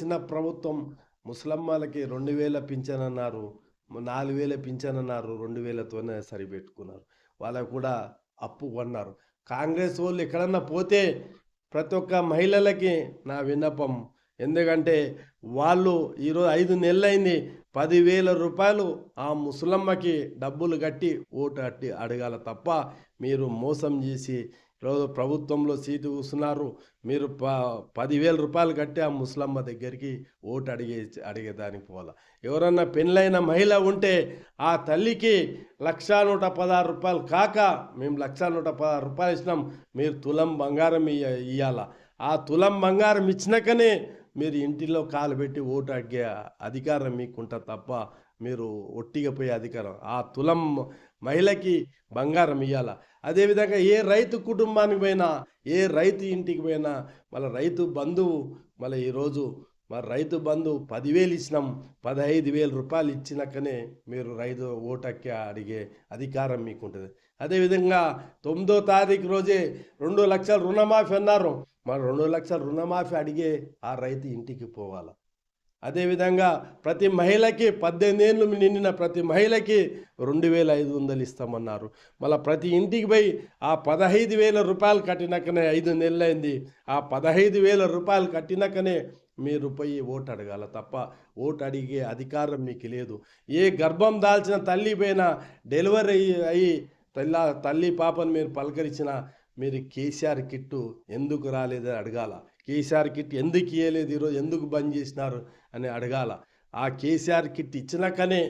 చిన్న ప్రభుత్వం ముసలమ్మలకి రెండు వేల పింఛన్ అన్నారు నాలుగు వేల పింఛన్ అన్నారు రెండు వేలతోనే సరిపెట్టుకున్నారు. వాళ్ళకు కూడా అప్పు కొన్నారు. కాంగ్రెస్ వాళ్ళు ఎక్కడన్నా పోతే ప్రతి ఒక్క మహిళలకి నా విన్నపం ఎందుకంటే వాళ్ళు ఈరోజు ఐదు నెలలైంది పదివేల రూపాయలు ఆ ముసలమ్మకి డబ్బులు కట్టి ఓటు అట్టి అడగాల తప్ప మీరు మోసం చేసి ప్రభుత్వంలో సీటు కూస్తున్నారు మీరు ప పదివేల రూపాయలు కట్టి ఆ ముసలమ్మ దగ్గరికి ఓటు అడిగే అడిగేదానికి పోవాల. ఎవరన్నా పెళ్ళైన మహిళ ఉంటే ఆ తల్లికి లక్షా నూట పదహారు రూపాయలు కాక మేము లక్షా నూట పదహారు రూపాయలు ఇచ్చినాం. మీరు తులం బంగారం ఇయ్య ఇయ్యాల. ఆ తులం బంగారం ఇచ్చినాకనే మీరు ఇంటిలో కాలు పెట్టి ఓటు అడిగే అధికారం మీకుంటా తప్ప మీరు ఒట్టిగా పోయే అధికారం. ఆ తులం మహిళకి బంగారం ఇవ్వాల అదేవిధంగా ఏ రైతు కుటుంబానికి పోయినా ఏ రైతు ఇంటికి పోయినా మళ్ళీ రైతు బంధువు మళ్ళీ ఈరోజు మరి రైతు బంధు పదివేలు ఇచ్చినాం పదహైదు వేల రూపాయలు ఇచ్చినాకనే మీరు రైతు ఓటక్కి అడిగే అధికారం మీకు ఉంటుంది అదేవిధంగా తొమ్మిదో తారీఖు రోజే రెండు లక్షల రుణమాఫీ అన్నారు. మరి రెండు లక్షల రుణమాఫీ అడిగే ఆ రైతు ఇంటికి పోవాలి? అదేవిధంగా ప్రతి మహిళకి పద్దెనిమిది ఏళ్ళు నిండిన ప్రతి మహిళకి రెండు వేల ఐదు వందలు ఇస్తామన్నారు. మళ్ళీ ప్రతి ఇంటికి పోయి ఆ పదహైదు వేల రూపాయలు కట్టినాకనే ఐదు నెలలైంది. ఆ పదహైదు వేల రూపాయలు కట్టినాకనే మీరు పోయి ఓటు అడగాల తప్ప ఓటు అడిగే అధికారం మీకు లేదు. ఏ గర్భం దాల్చిన తల్లి పైన డెలివరీ అయ్యి అయ్యి తల్లి తల్లి పాపను మీరు పలకరించిన మీరు కేసీఆర్ కిట్టు ఎందుకు రాలేదని అడగాల. కేసీఆర్ కిట్ ఎందుకు ఇవ్వలేదు ఈరోజు ఎందుకు బంద్ చేసినారు అని అడగాల. ఆ కేసీఆర్ కిట్ ఇచ్చినాకనే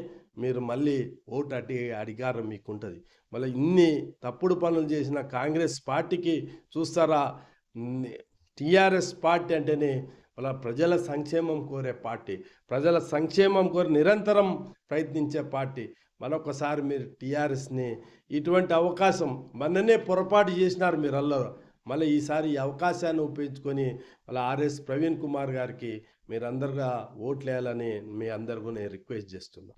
మీరు మళ్ళీ ఓటు అడిగే అధికారం మీకు ఉంటుంది మళ్ళీ ఇన్ని తప్పుడు పనులు చేసిన కాంగ్రెస్ పార్టీకి చూస్తారా టీఆర్ఎస్ పార్టీ అంటేనే వాళ్ళ ప్రజల సంక్షేమం కోరే పార్టీ ప్రజల సంక్షేమం కోరి నిరంతరం ప్రయత్నించే పార్టీ. మరొకసారి మీరు టీఆర్ఎస్ని ఇటువంటి అవకాశం మననే పొరపాటు చేసినారు మీరు అల్లరు. మళ్ళీ ఈసారి ఈ అవకాశాన్ని ఉపయోగించుకొని మళ్ళీ ఆర్ఎస్ ప్రవీణ్ కుమార్ గారికి మీరందరుగా ఓట్లు వేయాలని మీ అందరికీ నేను రిక్వెస్ట్ చేస్తున్నాను.